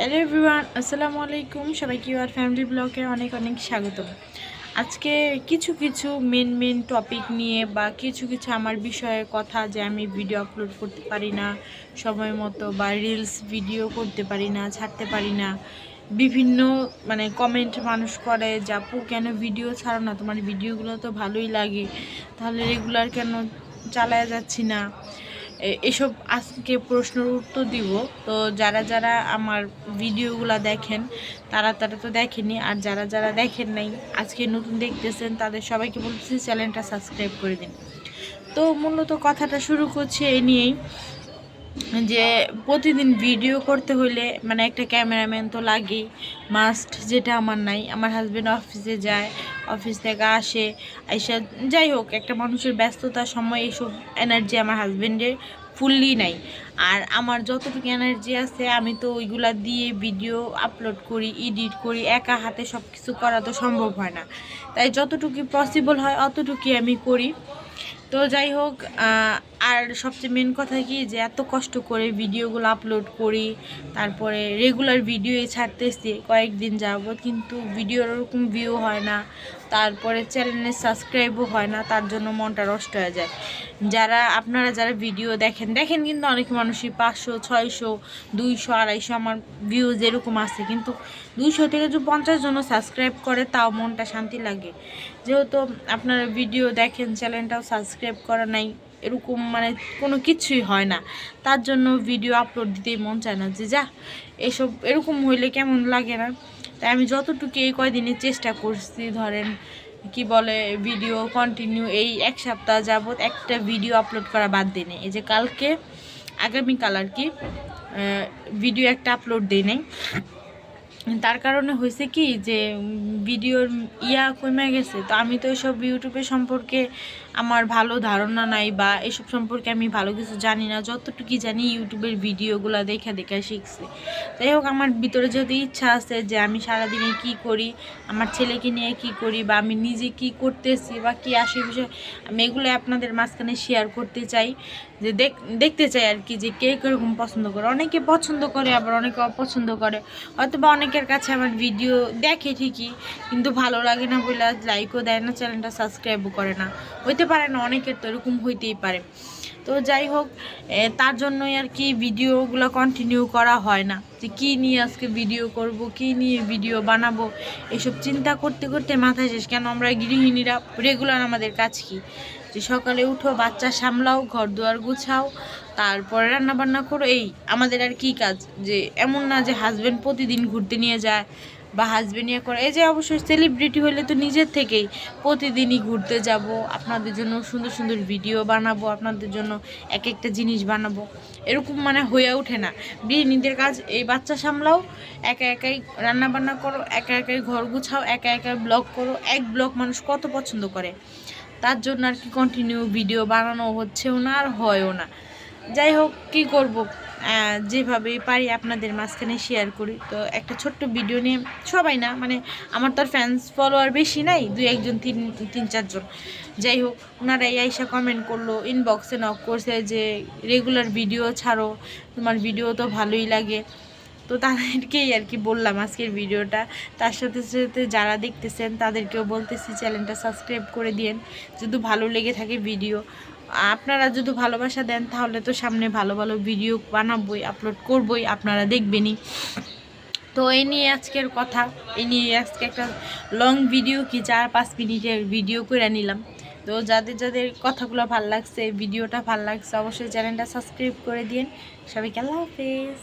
Hello everyone আসসালামু আলাইকুম। সবাইকে আর ফ্যামিলি ব্লগে অনেক অনেক স্বাগত আজকে কিছু কিছু মেন মেন টপিক নিয়ে বা কিছু কিছু আমার বিষয়ে কথা যে আমি ভিডিও আপলোড করতে পারি না, সময় মতো বা রিলস ভিডিও করতে পারি না, ছাড়তে পারি না। বিভিন্ন মানে কমেন্ট মানুষ করে যে, আপু, কেন ভিডিও ছাড়ো না? তোমার ভিডিওগুলো তো ভালোই লাগে। তাহলে রেগুলার কেন চালায়া যাচ্ছি না? এসব আজকে প্রশ্নের উত্তর দিব। তো যারা যারা আমার ভিডিওগুলো দেখেন, তারা তারা তো দেখেনি। আর যারা যারা দেখেন নাই, আজকে নতুন দেখতেছেন, তাদের সবাইকে বলতেছি চ্যানেলটা সাবস্ক্রাইব করে দিন। তো মূলত কথাটা শুরু করছি এই নিয়েই যে, প্রতিদিন ভিডিও করতে হলে মানে একটা ক্যামেরাম্যান তো লাগেই। মাস্ট যেটা আমার নাই। আমার হাজব্যান্ড অফিসে যায়। অফিস থেকে আসে, আইসা যাই হোক, একটা মানুষের ব্যস্ততার সময় এইসব এনার্জি আমার হাজব্যান্ডের ফুললি নাই। আর আমার যতটুকু এনার্জি আছে, আমি তো ওইগুলা দিয়ে ভিডিও আপলোড করি এডিট করি, একা হাতে সব কিছু করা তো সম্ভব হয় না। তাই যতটুকু পসিবল হয়, অতটুকুই আমি করি। তো যাই হোক আর সবচেয়ে মেন কথা কি যে এত কষ্ট করে ভিডিওগুলো আপলোড করি, তারপরে রেগুলার ভিডিও ছাড়তেছি, কয়েকদিন যাবত কিন্তু ভিডিওর ওরকম ভিউ হয় না, তারপরে চ্যানেলের সাবস্ক্রাইবও হয় না, তার জন্য মনটা নষ্ট হয়ে যায়। যারা, আপনারা যারা ভিডিও দেখেন দেখেন কিন্তু অনেক মানুষই পাঁচশো, ছয়শো, দুইশো, আড়াইশো আমার ভিউজ এরকম আছে, কিন্তু দুইশো থেকে যদি পঞ্চাশ জন সাবস্ক্রাইব করে, তাও মনটা শান্তি লাগে। যেহেতু আপনারা ভিডিও দেখেন চ্যানেলটাও সাবস্ক্রাইব করা নাই, এরকম মানে কোনো কিছুই হয় না। তার জন্য ভিডিও আপলোড দিতেই মন চায় না যে, যা, এসব এরকম হইলে কেমন লাগে না? তাই আমি যতটুকু এই কয়দিনে চেষ্টা করছি, ধরেন কি বলে ভিডিও কন্টিনিউ এই এক সপ্তাহ যাবত একটা ভিডিও আপলোড করা বাদ দিনে এই যে কালকে, আগামীকাল আর কি ভিডিও একটা আপলোড দিই নাই। তার কারণে হয়েছে কি যে ভিডিওর ইয়া কমে গেছে। তো আমি তো এসব ইউটিউবে সম্পর্কে আমার ভালো ধারণা নাই বা এসব সম্পর্কে আমি ভালো কিছু জানি না যতটুকু জানি ইউটিউবের ভিডিওগুলো দেখে দেখে শিখছি। যাই হোক, আমার ভিতরে যেহেতু ইচ্ছা আছে যে আমি সারাদিনে কি করি, আমার ছেলেকে নিয়ে কি করি বা আমি নিজে কি করতেছি বা কি আসে বিষয়, আমি এগুলো আপনাদের মাঝখানে শেয়ার করতে চাই। যে দেখ, দেখতে চাই আর কি যে কে কীরকম পছন্দ করে। অনেকে পছন্দ করে, আবার অনেকে অপছন্দ করে। হয়তো বা অনেকের কাছে আমার ভিডিও দেখে ঠিকই, কিন্তু ভালো লাগে না বলে লাইকও দেয় না চ্যানেলটা সাবস্ক্রাইবও করে না। হইতে পারে না, অনেকের তো এরকম হইতেই পারে। তো যাই হোক তার জন্যই আর কি ভিডিওগুলো কন্টিনিউ করা হয় না। যে কী নিয়ে আজকে ভিডিও করব, কী নিয়ে ভিডিও বানাবো, এসব চিন্তা করতে করতে মাথায় শেষ কেন আমরা গৃহিণীরা? রেগুলার আমাদের কাজ কি? যে সকালে উঠো, বাচ্চা সামলাও, ঘর দুয়ার গুছাও, তারপরে রান্নাবান্না করো, এই আমাদের আর কি কাজ? যে এমন না যে হাজব্যান্ড প্রতিদিন ঘুরতে নিয়ে যায় বা হাজব্যান্ড ইয়ে করে, এই যে অবশ্যই সেলিব্রিটি হলে তো নিজের থেকেই প্রতিদিনই ঘুরতে যাব, আপনাদের জন্য সুন্দর সুন্দর ভিডিও বানাবো, আপনাদের জন্য এক একটা জিনিস বানাবো, এরকম মানে হয়ে ওঠে না। গৃহিণীদের কাজ, এই বাচ্চা সামলাও, একা একাই রান্না বান্না করো, একা একাই ঘর গুছাও, একা একাই ব্লগ করো, এক ব্লগ মানুষ কত পছন্দ করে। তার জন্য আর কি কন্টিনিউ ভিডিও বানানো হচ্ছেও না আর হয়ও না। যাই হোক, কী করব? যেভাবে পারি আপনাদের মাঝখানে শেয়ার করি। তো একটা ছোট্ট ভিডিও নিয়ে সবাই না মানে আমার তো আর ফ্যান্স ফলোয়ার বেশি নাই, দুই একজন, তিন তিন চারজন। যাই হোক ওনারাই আইসা কমেন্ট করল ইনবক্সে নক করছে যে রেগুলার ভিডিও ছাড়ো, তোমার ভিডিও তো ভালোই লাগে। তো তাদেরকেই আর কি বললাম আজকের ভিডিওটা তার সাথে সাথে যারা দেখতেছেন, তাদেরকেও বলতেছি চ্যানেলটা সাবস্ক্রাইব করে দিন যদি ভালো লেগে থাকে ভিডিও আপনারা যদি ভালোবাসা দেন, তাহলে তো সামনে ভালো ভালো ভিডিও বানাবই আপলোড করবই, আপনারা দেখবেনই। তো এই নিয়ে আজকের কথা, এই নিয়ে আজকে একটা লং ভিডিও কি চার পাঁচ মিনিটের ভিডিও করে নিলাম। তো যাদের যাদের কথাগুলো ভালো লাগছে ভিডিওটা ভালো লাগছে, অবশ্যই চ্যানেলটা সাবস্ক্রাইব করে দিন সবাইকে আল্লাহ হাফেজ।